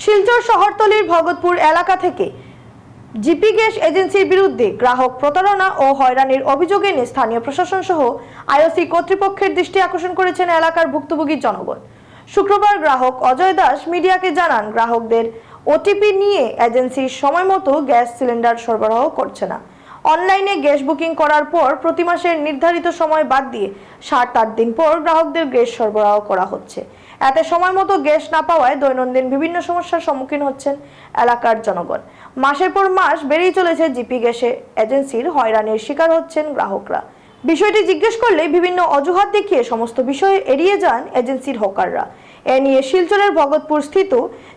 শিলচর শহরতলির ভগতপুর এলাকা থেকে জিপি গ্যাস এজেন্সির বিরুদ্ধে গ্রাহক প্রতারণা ও হয়রানির অভিযোগে এনে স্থানীয় প্রশাসন সহ আইওসি কর্তৃপক্ষের দৃষ্টি আকর্ষণ করেছেন এলাকার ভুক্তভোগী জনগণ। শুক্রবার গ্রাহক অজয় দাস মিডিয়াকে জানান, গ্রাহকদের ওটিপি নিয়ে এজেন্সি সময় মতো গ্যাস সিলিন্ডার সরবরাহ করছে না। অনলাইনে গ্যাস বুকিং করার পর প্রতি মাসের নির্ধারিত সময় বাদ দিয়ে সাত আট দিন পর গ্রাহকদের গ্যাস সরবরাহ করা হচ্ছে। এতে সময় মতো গ্যাস না পাওয়ায় দৈনন্দিন বিভিন্ন সমস্যার সম্মুখীন হচ্ছেন এলাকার জনগণ। মাসের পর মাস বেড়েই চলেছে জিপি গ্যাসে এজেন্সির হয়রানির শিকার হচ্ছেন গ্রাহকরা। বিষয়টি জিজ্ঞেস করলে বিভিন্ন অজুহাত দেখিয়ে সমস্ত বিষয়ে এড়িয়ে যান এজেন্সির হকাররা। এ নিয়ে শিলচরের ভগতপুর স্থিত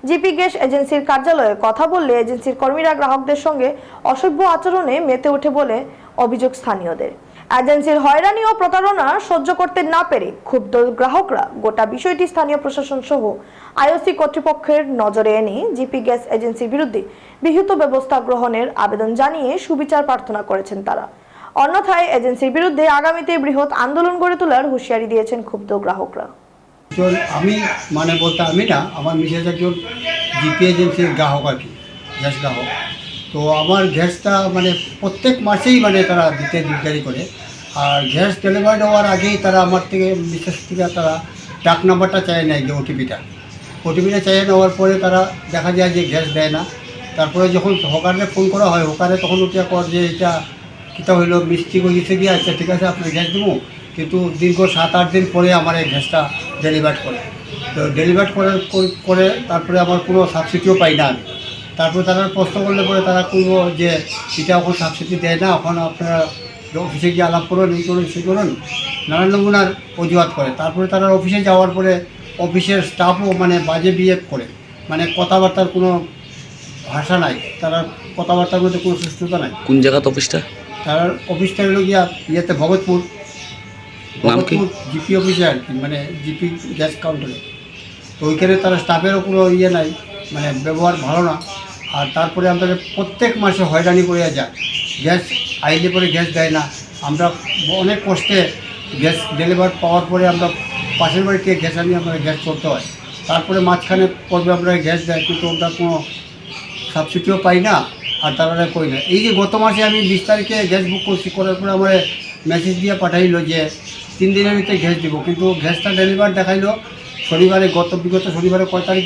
জিপি গ্যাস এজেন্সির কার্যালয়ে কথা বললে এজেন্সির কর্মীরা গ্রাহকদের সঙ্গে অসভ্য আচরণে মেতে ওঠে বলে অভিযোগ স্থানীয়দের। এজেন্সির হয়রানি ও প্রতারণা সহ্য করতে না পেরে ক্ষুব্ধ গ্রাহকরা গোটা বিষয়টি স্থানীয় প্রশাসন সহ আইওসি কর্তৃপক্ষের নজরে এনে জিপি গ্যাস এজেন্সির বিরুদ্ধে বিহিত ব্যবস্থা গ্রহণের আবেদন জানিয়ে সুবিচার প্রার্থনা করেছেন তারা। অন্যথায় এজেন্সির বিরুদ্ধে আগামীতে বৃহৎ আন্দোলন গড়ে তোলার হুঁশিয়ারি দিয়েছেন ক্ষুব্ধ গ্রাহকরা। একজন আমি মানে বলতে আমি না, আমার মিসেস একজন জিপি এজেন্সির গ্রাহক আর কি, গ্যাস গ্রাহক। তো আমার গ্যাসটা মানে প্রত্যেক মাসেই মানে তারা দিতে দিকদারি করে। আর গ্যাস ডেলিভারি হওয়ার আগেই তারা আমার থেকে বিশেষ থেকে তারা ডাক নাম্বারটা চায় নেয় যে ওটিপিটা। ওটিপিটা চাই নেওয়ার পরে তারা দেখা যায় যে গ্যাস দেয় না। তারপরে যখন হকারে ফোন করা হয়, হকারে তখন উঠিয়া কর যে এটা কিতা হইল, মিষ্টি গিয়েছে গিয়ে আচ্ছা ঠিক আছে আপনি গ্যাস দেবো কিন্তু দীর্ঘ সাত আট দিন পরে আমার এই গ্যাসটা ডেলিভার করে। তো ডেলিভার করার করে তারপরে আমার কোনো সাবসিডিও পাই না আমি। তারপরে তারা প্রশ্ন করলে পরে তারা করব যে এটা এখন সাবসিডি দেয় না এখন আপনারা অফিসে গিয়ে আলাপ করুন এই করুন সে করুন। নানান নমুনার অজুহাত করে। তারপরে তারা অফিসে যাওয়ার পরে অফিসের স্টাফও মানে বাজে বিহেভ করে। মানে কথাবার্তার কোনো ভাষা নাই। তারা কথাবার্তার মধ্যে কোনো সুস্থতা নাই। কোন জায়গাত অফিসটা তার অফিসটা হলো গিয়া ইয়েতে ভগতপুর। নাম কি? জিপি অফিসে আর কি মানে জিপি গ্যাস কাউন্টারে। তো ওইখানে তারা স্টাফেরও কোনো ইয়ে নাই মানে ব্যবহার ভালো না। আর তারপরে আমাদের প্রত্যেক মাসে হয়রানি করে যায় গ্যাস আইলে পরে গ্যাস দেয় না। আমরা অনেক কষ্টে গ্যাস ডেলিভার পাওয়ার পরে আমরা পাশের বাড়ি থেকে গ্যাস আনিয়ে আমরা গ্যাস করতে হয়। তারপরে মাঝখানে পর্বে আমরা গ্যাস দেয়, কিন্তু আমরা কোনো সাবসিডিও পাই না, আর তারা করি না। এই যে গত মাসে আমি বিশ তারিখে গ্যাস বুক করছি, করার পরে আমার মেসেজ দিয়ে পাঠাইলো যে তিন দিনের ভিতরে গ্যাস দিব। কিন্তু গ্যাসটা ডেলিভার দেখাইলো শনিবারে, গত বিগত শনিবারে কয় তারিখ?